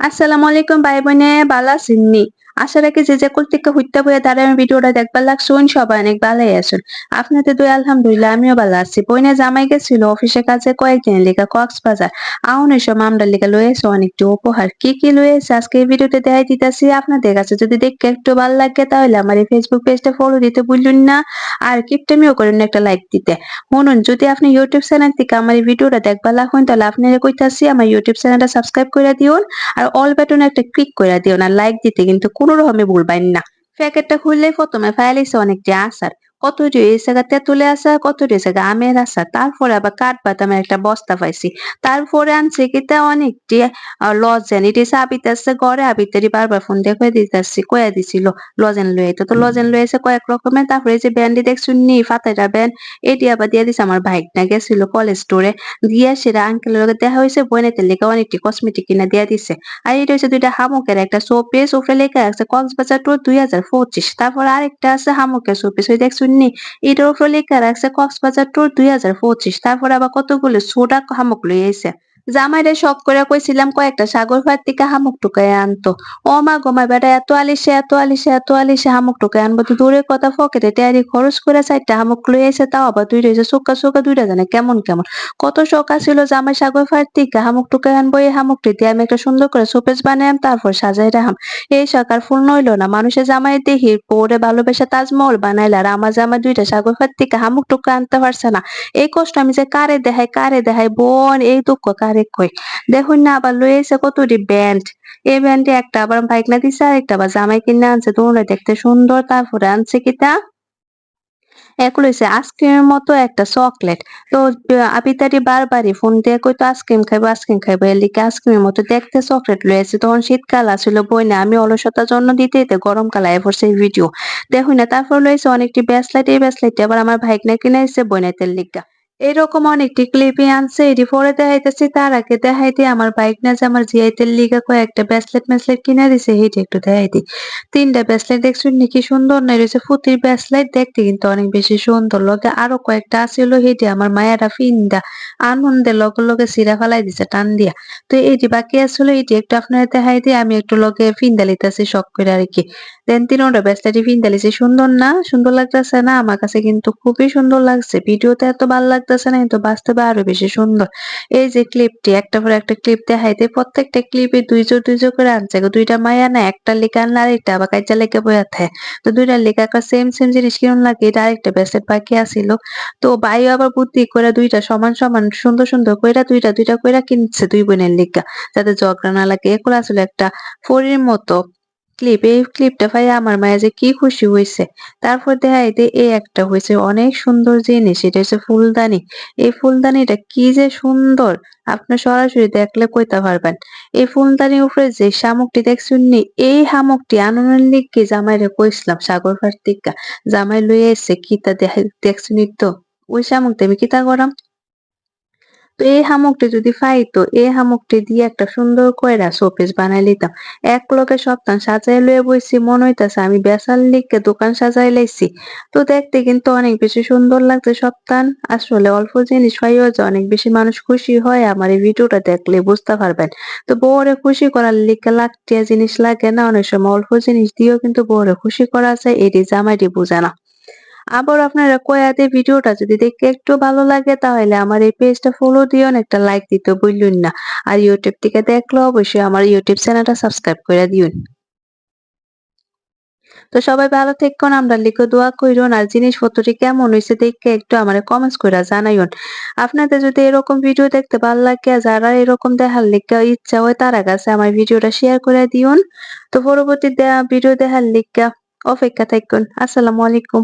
আসসালামু আলাইকুম ভাই বোনে ভালো আছেননি আশা রাখি যে যে কোল থেকে হইতে বইয়া তারা আমি ভিডিওটা দেখবার লাগছুন সবাই অনেক ভালোই আছেন। আপনাদের দুই আলহামদুলিল্লাহ, আমিও ভালো আছি। বইনে জামাই গেছিল, অফিসে কাজে কয়েকদিন লিগা কক্সবাজার। আউনের সময় আমরা লিগা লয়ে এসে অনেকটি উপহার। কি কি লয়ে এসে আজকে এই ভিডিওতে দেখাই দিতেছি, আপনাদের কাছে যদি দেখতে একটু ভালো লাগে, তাহলে আমার এই ফেসবুক পেজটা ফলো দিতে ভুলুন না। আর কিপটামিও করেন একটা লাইক দিতে। শুনুন যদি আপনি ইউটিউব চ্যানেল থেকে আমার এই ভিডিওটা দেখবার লাগুন তাহলে আপনারা কইতাছি, আমার ইউটিউব চ্যানেলটা সাবস্ক্রাইব করে দিউন আর অল বাটনে একটা ক্লিক করে দিও আর লাইক দিতে কিন্তু কোনো রকমে ভুলবেন না। প্যাকেটটা খুললে প্রথমে ফাইলিছে অনেকটি আচার কতটি এই জায়গা তেঁতুলে কতটি এই জায়গা আমের আচার তারপরে আবার কাঠ বাদামের একটা বস্তা পাইছি। তারপরে আনছে কিতা অনেকটি লজেন এটি আবিতেছে ঘরে আবিতেরই বারবার ফোন দিয়ে কয়ে দিতেছি কয়ে দিছিল লজেন লয়ে তো তো লজেন লয়ে এসে কয়েক রকমের তারপরে যে ব্যান্ডি দেখছুন নি ফাতেরা ব্যান্ড এটি আবার দিয়ে দিছে আমার ভাইক না গেছিল কলেজ স্টোরে দিয়ে সেটা আঙ্কেলের লগে দেখা হয়েছে বোনেতের লেগে অনেকটি কসমেটিক কিনা দিয়ে দিছে। আর এটা হচ্ছে দুইটা হামুকের একটা শোপিস উপরে লেখা আছে কক্সবাজার টুর দুই হাজার পঁচিশ। তারপর আরেকটা আছে হামুকের শোপিস ওই দেখছুন নি এটার উপরে লেখা রাখছে কক্সবাজার টুর দুই হাজার পঁচিশ। তারপর আবার কতগুলো সোডা হামুক লই আইছে জামাইরে শখ করে কইছিলাম, কয়েকটা সাগর ফার থেকে হামুক টুকাই আনতো। ও মা গো, মা বেটা, এত আলিসে এত আলিসে এত আলিসে হামুক টুকাই আনব তো দূরের কথা, ফকেটে টেয়ারি খরচ করে চারটা হামুক লই এসে তাও আবার দুই রয়েছে চোখা চোখা দুইটা জানে, কেমন কেমন। কত শখ আছিল জামাই সাগর থেকে হামুক টুকাই আনব, এই হামুকটি দিয়ে আমি একটা সুন্দর করে শোপেস বানাইম তারপর সাজাই রাখাম এই সরকার ফুল নইলো না মানুষের জামাই দেখি পরে ভালোবেসে তাজমহল বানাইলা আর আমার জামাই দুইটা সাগর ফার থেকে হামুক টুকা আনতে পারছে না। এই কষ্ট আমি যে কারে দেখাই কারে দেখাই, বোন, এই দুঃখ কারে কই? দেখুন না, আবার এসে কতটি ব্যান্ড এই ব্যান্ডে একটা আবার বাইক না দিছে আর আবার জামাই কিনে আনছে। তোমরা দেখতে সুন্দর, তারপরে আনছে কিতা? এক লইছে আইসক্রিমের মতো একটা চকলেট তো আবিতারি বারবারই ফোন দিয়ে কইতো আইসক্রিম খাইবো আইসক্রিম খাইবো। এর আইসক্রিমের মতো দেখতে চকলেট লইছে তখন শীতকাল আসলে বই না আমি অলসতার জন্য দিতে দিতে গরমকাল আয় পড়ছে ভিডিও দেখুন না, তারপর লইছে অনেকটি ব্যাসলাইট এই ব্যাসলাইট আবার আমার ভাইক না কিনে এসে বইনাইতের লিগা। এরকম অনেকটি ক্লিপই আনছে, এটি পরে দেখাইতেছি। তার আগে দেখাইতে আমার বাইক না যে আমার জিআইতের লিগা কয়েকটা ব্যাসলেট ম্যাসলেট কিনে দিছে হেঁটে একটু দেখাইতে তিনটা ব্যাসলেট দেখছুন নাকি? সুন্দর নাই রয়েছে ফুতির ব্যাসলেট দেখতে কিন্তু অনেক বেশি সুন্দর। লগে আরও কয়েকটা আছিল হেঁটে আমার মায়েরা ফিন্দা। আনন্দে লগে লগে সিরা ফেলাই দিছে, টান দিয়া। তো এটি বাকি আসলে এটি একটু আপনারা দেখাই দিয়ে আমি একটু লগে ফিন্দা লিতেছি শখ করে আর কি। দেন তিনটা ব্যাসলেটই ফিন্দা লিছি। সুন্দর না? সুন্দর লাগতেছে না? আমার কাছে কিন্তু খুবই সুন্দর লাগছে। ভিডিওতে এত ভালো লাগতেছে না, কিন্তু বাস্তবে আরও বেশি সুন্দর। এই যে ক্লিপটি একটা পর একটা ক্লিপ দেখাইতে প্রত্যেকটা ক্লিপে দুইজো দুইজো করে আনছে। দুইটা মায়া না একটা লেখা আনলে আরেকটা, আবার কাজা লেখা বই থাকে তো দুইটা লেখা সেম সেম জিনিস কিরম লাগে? এটা আরেকটা ব্যাসলেট বাকি আছিল। তো ভাই আবার বুদ্ধি করে দুইটা সমান সমান, সুন্দর সুন্দর কইরা দুইটা দুইটা কইরা কিনছে দুই বোনের লেখা। যাতে ঝগড়া না লাগে। এগুলো আসলে একটা ফরির মতো। ক্লিপ এই ক্লিপটা পাই আমার মায়া যে কি খুশি হয়েছে তারপর দেখাই যে এই একটা হয়েছে অনেক সুন্দর জিনিস, এটা হচ্ছে ফুলদানি। এই ফুলদানিটা কি যে সুন্দর, আপনি সরাসরি দেখলে কইতে পারবেন। এই ফুলদানির উপরে যে শামুকটি দেখছুন নি এই শামুকটি আনন্দের লিখে জামাইরে কইছিলাম, সাগর ফার্তিকা জামাই লইয়া এসে কিতা দেখছুনি তো ওই শামুকটা আমি কিতা করাম? তো এই হামুকটি যদি পাইতো এই হামুকটি দিয়ে একটা সুন্দর কইরা শোপিস বানাই লিতাম। এক লগে সপ্তাহ সাজাই লয়ে বইছি, মনে হইতাছে আমি বেসার লিখে দোকান সাজাই লাইছি। তো দেখতে কিন্তু অনেক বেশি সুন্দর লাগছে সপ্তাহ আসলে অল্প জিনিস পাইও যে অনেক বেশি মানুষ খুশি হয় আমার এই ভিডিওটা দেখলে বুঝতে পারবেন। তো বউরে খুশি করার লিখে লাগটিয়া জিনিস লাগে না, অনেক সময় অল্প জিনিস দিয়েও কিন্তু বউরে খুশি করা যায়, এটি জামাইটি বোঝে না। আবার আপনারা কয়াতে ভিডিওটা যদি দেখতে একটু ভালো লাগে, তাহলে আমার এই পেজটা ফলো দিও একটা লাইক দিতে বললেন না। আর ইউটিউব থেকে দেখলে অবশ্যই আমার ইউটিউব চ্যানেলটা সাবস্ক্রাইব করে দিন তো সবাই ভালো থেকন আমরা লিখে দোয়া কইরন আর জিনিসপত্রটি কেমন হয়েছে দেখে একটু আমার কমেন্টস করে জানাইন আপনাদের যদি এরকম ভিডিও দেখতে ভালো লাগে যারা এরকম দেখার লিখে ইচ্ছা হয়, তারা কাছে আমার ভিডিওটা শেয়ার করে দিউন তো পরবর্তী ভিডিও দেখার লিখে অপেক্ষা থাকুন আসসালামু আলাইকুম।